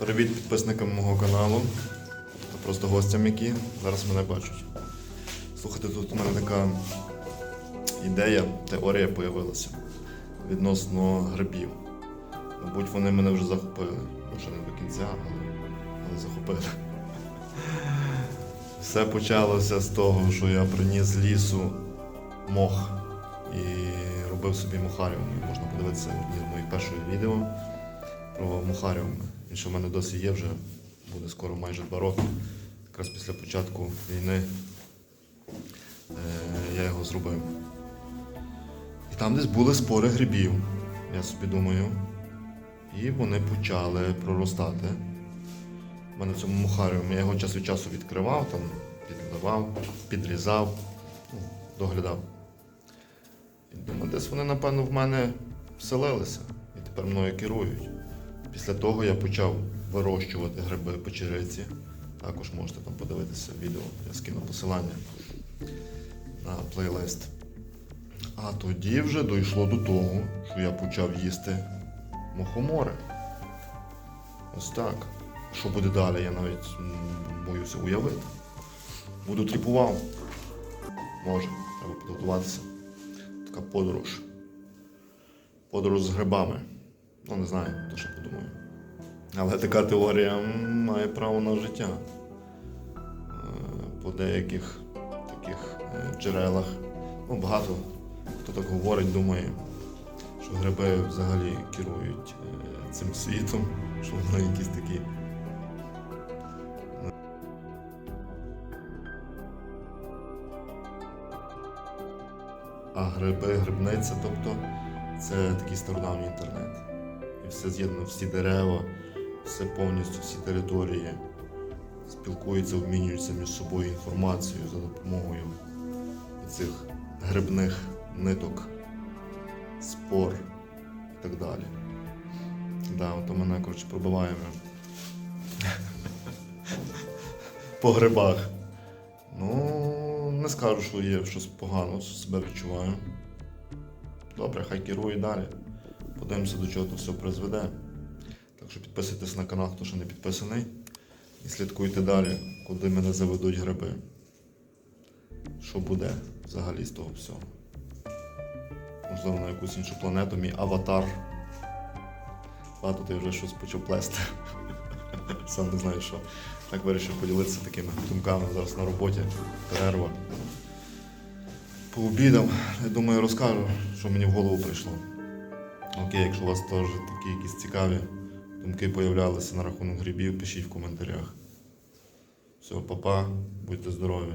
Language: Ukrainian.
Привіт підписникам мого каналу та просто гостям, які зараз мене бачать. Слухайте, тут у мене така ідея, теорія появилася відносно грибів. Мабуть, вони мене вже захопили. Може не до кінця, але, але захопили. Все почалося з того, що я приніс з лісу мох і робив собі мохаріум. Можна подивитися одні з моїх перших відео про мохаріум. Він ще в мене досі є вже, буде скоро майже два роки. Якраз після початку війни е, я його зробив. І там десь були спори грибів, я собі думаю. І вони почали проростати. У мене в цьому мухаріумі я його час від часу відкривав, там, підливав, підрізав, ну, доглядав. І думаю, десь вони, напевно, в мене вселилися і тепер мною керують. Після того я почав вирощувати гриби печериці. Також можете там подивитися відео, я скину посилання на плейлист. А тоді вже дійшло до того, що я почав їсти мухомори. Ось так. Що буде далі, я навіть боюся уявити. Буду тріпував. Може, треба підготуватися. Така подорож. Подорож з грибами. Ну, не знаю, то що подумаю. Але така теорія має право на життя. Е, По деяких таких е, джерелах. Ну, багато хто так говорить, думає, що гриби взагалі керують е, цим світом, що вони якісь такі. А гриби, грибниця, тобто це такий стародавній інтернет. І все з'єднано, всі дерева, все повністю, всі території спілкуються, обмінюються між собою інформацією за допомогою цих грибних ниток, спор і так далі. Да, от мене, коротше, пробиваємо по грибах. Ну, не скажу, що є щось погано, себе відчуваю. Добре, хай керує далі. Подивимося, до чого це все призведе. Так що підписуйтесь на канал, хто ще не підписаний. І слідкуйте далі, куди мене заведуть гриби. Що буде взагалі з того всього. Можливо, на якусь іншу планету, мій аватар. Багато ти вже щось почав плести. Сам не знаю що. Так вирішив поділитися такими думками зараз на роботі. Перерва. Пообідав, я думаю, розкажу, що мені в голову прийшло. Окей, якщо у вас теж такі якісь цікаві думки появлялися на рахунок грибів, пишіть в коментарях. Все, папа, будьте здорові.